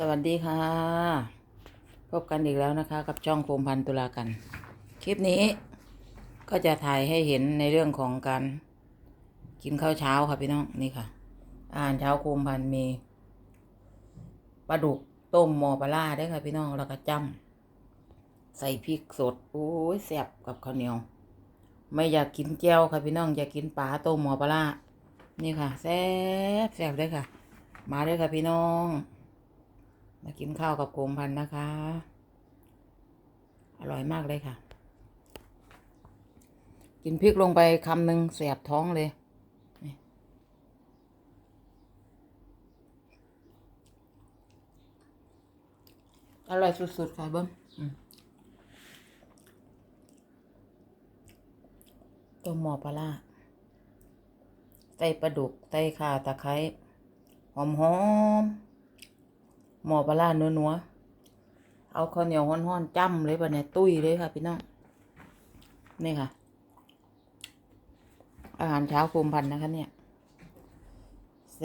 สวัสดีค่ะ พบกันอีกแล้วนะคะ กับช่องโคมพันตุลากัน คลิปนี้ก็จะถ่ายให้เห็นในเรื่องของการกินข้าวเช้าค่ะพี่น้องนี่ค่ะ อาหารเช้าโคมพันมีปลาดุกต้มหมอปลาร้าได้ค่ะพี่น้องแล้วก็จ้ำใส่พริกสดโอ้ยแซ่บกับข้าวเหนียว ไม่อยากกินแจ่วค่ะพี่น้องอยากกินปลาต้มหมอปลาร้านี่ค่ะแซ่บแซ่บเลยค่ะ มาเลยค่ะพี่น้อง มากินข้าวกับโคมพันนะคะ อร่อยมากเลยค่ะ กินพริกลงไปคำหนึ่งแสบท้องเลยอร่อยสุดๆ ค่ะเบิ้มต้มหมอปลาร้าใส่ปลาดุก ใส่ข่าตะไคร้ หอมๆ หมอปลาร้าเนื้อๆเอาข้าวเหนียวห้อนๆจ้ำเลยปะเนี่ยตุ้ยเลยค่ะพี่น้องนี่ค่ะ อาหารเช้าภูมิพันธ์นะคะเนี่ยแซ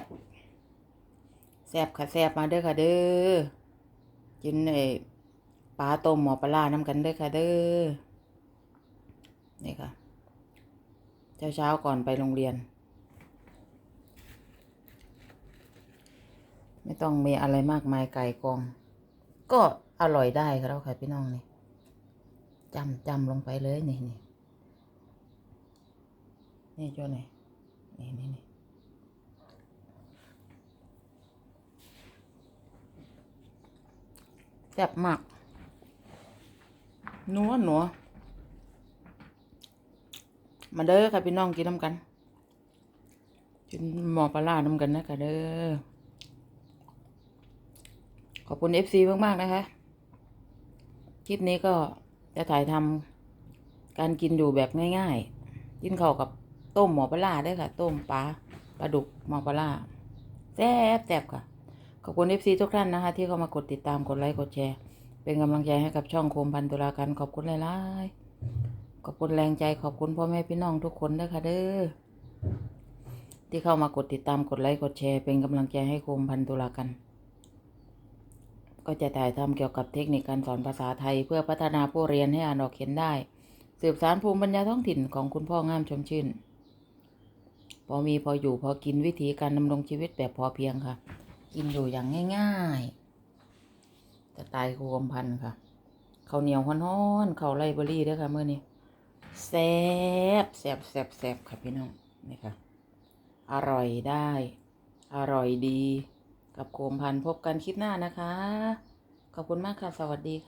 บแซบค่ะแซบมาเด้อค่ะเด้อกินไอ้ปลาต้มหมอปลาร้าน้ำกันเด้อค่ะเด้อนี่ค่ะ เช้าเช้าๆก่อนไปโรงเรียน ไม่ต้องมีอะไรมากมายไก่กอง ก็อร่อยได้ครับค่ะพี่น้องนี่จำจำลงไปเลยนี่นี่นี่จ้าไหนนี่นี่นี่แซ่บมากนัวหนัวมาเด้อค่ะพี่น้องกินน้ำกันกินหมอปลาร้าน้ำกันนะค่ะเด้อ ขอบคุณ FC มาก ๆ นะคะ คลิปนี้ก็จะถ่ายทำการกินอยู่แบบง่าย ๆ กินข้าวกับต้มหมอปลาร้าได้ค่ะ ต้มปลาปลาดุกหมอปลาร้าแซ่บแซ่บค่ะ ขอบคุณ FC ทุกท่านนะคะ ที่เข้ามากดติดตามกดไลค์กดแชร์ เป็นกำลังใจให้กับช่องโคมพันตุลาการขอบคุณหลายๆขอบคุณแรงใจขอบคุณพ่อแม่พี่น้องทุกคนด้วยค่ะเด้อที่เข้ามากดติดตามกดไลค์กดแชร์ เป็นกำลังใจให้โคมพันตุลากัน ก็จะถ่ายทำเกี่ยวกับเทคนิคการสอนภาษาไทย เพื่อพัฒนาผู้เรียนให้อ่านออกเขียนได้ สืบสารภูมิปัญญาท้องถิ่นของคุณพ่องามชมชื่น พอมีพออยู่พอกินวิธีการดำรงชีวิตแบบพอเพียงค่ะ กินอยู่อย่างง่ายๆจะตายโคมพันค่ะข้าวเหนียวฮ้อนๆข้าวไรเบอรี่ด้วยค่ะเมื่อนี้แซ่บแซ่บแซ่บแซ่บค่ะพี่น้องนี่ค่ะ อร่อยได้ อร่อยดี กับโคมพันพบกันคลิปหน้านะคะ ขอบคุณมากค่ะ สวัสดีค่ะ